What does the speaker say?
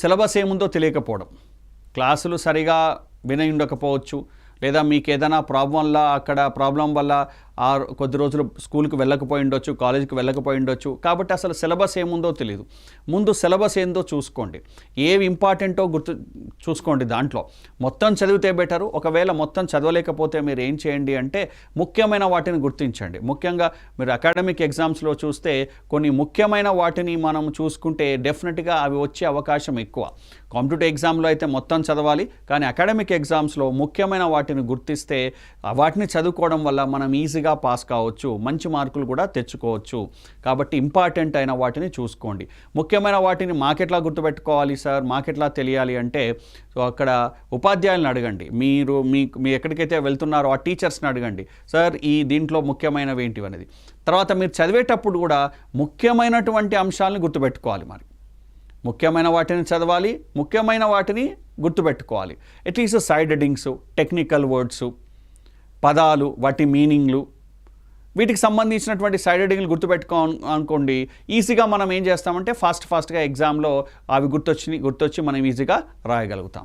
Syllabus ఏముందో తెలియకపోవడం. క్లాసులు సరిగా వినయుండకపోవచ్చు. లేదా మీకు ఏదైనా ప్రాబ్లంలా అక్కడ ప్రాబ్లం వల్ల ఆ కొద్ది రోజులు స్కూల్కి వెళ్ళకపోయి ఉండొచ్చు కాలేజీకి వెళ్ళకపోయి ఉండొచ్చు. కాబట్టి అసలు సిలబస్ ఏముందో తెలియదు ముందు సిలబస్ ఏందో చూసుకోండి. ఏవి ఇంపార్టెంటో గుర్తు చూసుకోండి దాంట్లో. మొత్తం చదివితే బెటరు. ఒకవేళ మొత్తం చదవలేకపోతే మీరు ఏం చేయండి అంటే ముఖ్యమైన వాటిని గుర్తించండి. ముఖ్యంగా మీరు అకాడమిక్ ఎగ్జామ్స్లో చూస్తే కొన్ని ముఖ్యమైన వాటిని మనం చూసుకుంటే డెఫినెట్గా అవి వచ్చే అవకాశం ఎక్కువ. కాంపిటేటివ్ ఎగ్జామ్లో అయితే మొత్తం చదవాలి. కానీ అకాడమిక్ ఎగ్జామ్స్లో ముఖ్యమైన వాటిని వాటిని గుర్తిస్తే వాటిని చదువుకోవడం వల్ల మనం ఈజీగా పాస్ కావచ్చు మంచి మార్కులు కూడా తెచ్చుకోవచ్చు. కాబట్టి ఇంపార్టెంట్ అయిన వాటిని చూసుకోండి. ముఖ్యమైన వాటిని మాకెట్లా గుర్తుపెట్టుకోవాలి సార్? మాకెట్లా తెలియాలి అంటే సో అక్కడ ఉపాధ్యాయులను అడగండి. మీరు మీ మీ ఎక్కడికైతే వెళ్తున్నారో ఆ టీచర్స్ని అడగండి. సార్ ఈ దీంట్లో ముఖ్యమైనవి ఏంటివి అనేది. తర్వాత మీరు చదివేటప్పుడు కూడా ముఖ్యమైనటువంటి అంశాలను గుర్తుపెట్టుకోవాలి మరి. ముఖ్యమైన వాటిని చదవాలి ముఖ్యమైన వాటిని గుర్తుపెట్టుకోవాలి. At least side headings technical words పదాలు వాటి మీనింగ్లు వీటికి సంబంధించినటువంటి సైడ్ ఎడింగ్లు గుర్తుపెట్టుకో అనుకోండి ఈజీగా మనం ఏం చేస్తామంటే ఫాస్ట్ ఫాస్ట్గా ఎగ్జామ్లో అవి గుర్తొచ్చి గుర్తొచ్చి మనం ఈజీగా రాయగలుగుతాం.